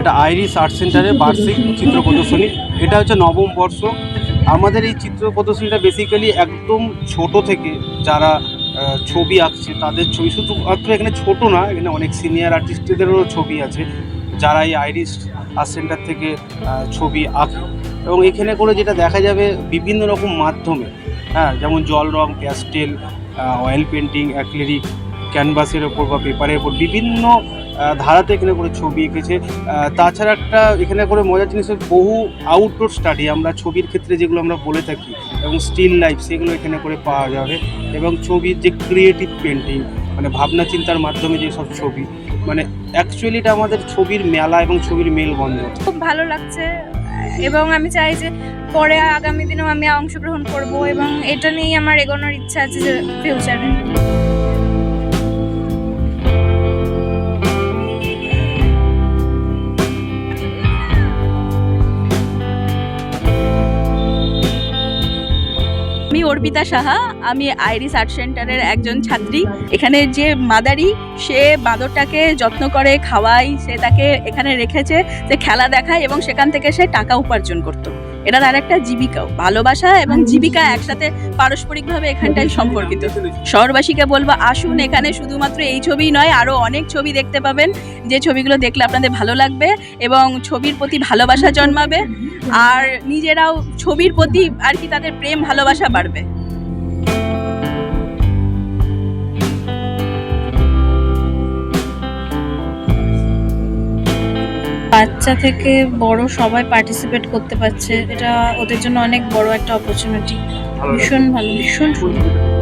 এটা iris art সেন্টারের বার্ষিক চিত্র প্রদর্শনী। এটা হচ্ছে নবম বর্ষ। আমাদের এই চিত্র প্রদর্শনীটা বেসিক্যালি একদম ছোট থেকে যারা ছবি আঁকছে, তাদের ছবি শুধু শুধুমাত্র এখানে ছোট না, এখানে অনেক সিনিয়র আর্টিস্টদেরও ছবি আছে, যারা এই আইরিস আর্ট সেন্টার থেকে ছবি আঁকে। এবং এখানে করে যেটা দেখা যাবে বিভিন্ন রকম মাধ্যমে হ্যাঁ যেমন জল রং প্যাস্টেল অয়েল পেন্টিং অ্যাক্রিলিক ক্যানভাসের ওপর বা পেপারের ওপর বিভিন্ন ধারাতে এখানে করে ছবি এঁকেছে। তাছাড়া একটা এখানে করে মজার জিনিস বহু আউটডোর স্টাডি আমরা ছবির ক্ষেত্রে যেগুলো আমরা বলে থাকি, এবং স্টিল লাইফ সেগুলো এখানে করে পাওয়া যাবে। এবং ছবির যে ক্রিয়েটিভ পেন্টিং মানে ভাবনা চিন্তার মাধ্যমে যেসব ছবি মানে অ্যাকচুয়ালি এটা আমাদের ছবির মেলা এবং ছবির মেলবন্ধন। খুব ভালো লাগছে, এবং আমি চাই যে পরে আগামী দিনেও আমি অংশগ্রহণ করব, এবং এটা নিয়েই আমার এগোনোর ইচ্ছা আছে যে ফিউচারে আমি অর্পিতা সাহা, আমি আইরিস আর্ট সেন্টারের একজন ছাত্রী। এখানে যে মাদারি, সে বাঁদরটাকে যত্ন করে খাওয়ায়, সে তাকে এখানে রেখেছে যে খেলা দেখায় এবং সেখান থেকে সে টাকা উপার্জন করত। এটা তার একটা জীবিকাও, ভালোবাসা এবং জীবিকা একসাথে পারস্পরিকভাবে এখানটায় সম্পর্কিত। শহরবাসীকে বলব, আসুন এখানে শুধুমাত্র এই ছবি নয়, আরও অনেক ছবি দেখতে পাবেন। যে ছবিগুলো দেখলে আপনাদের ভালো লাগবে এবং ছবির প্রতি ভালোবাসা জন্মাবে। আর নিজেরাও ছবির প্রতি আর কি তাদের প্রেম, ভালোবাসা বাড়বে। বাচ্চা থেকে বড় সবাই পার্টিসিপেট করতে পারছে। এটা ওদের জন্য অনেক বড় একটা অপরচুনিটি ভীষণ ভালো, ভীষণ সুন্দর।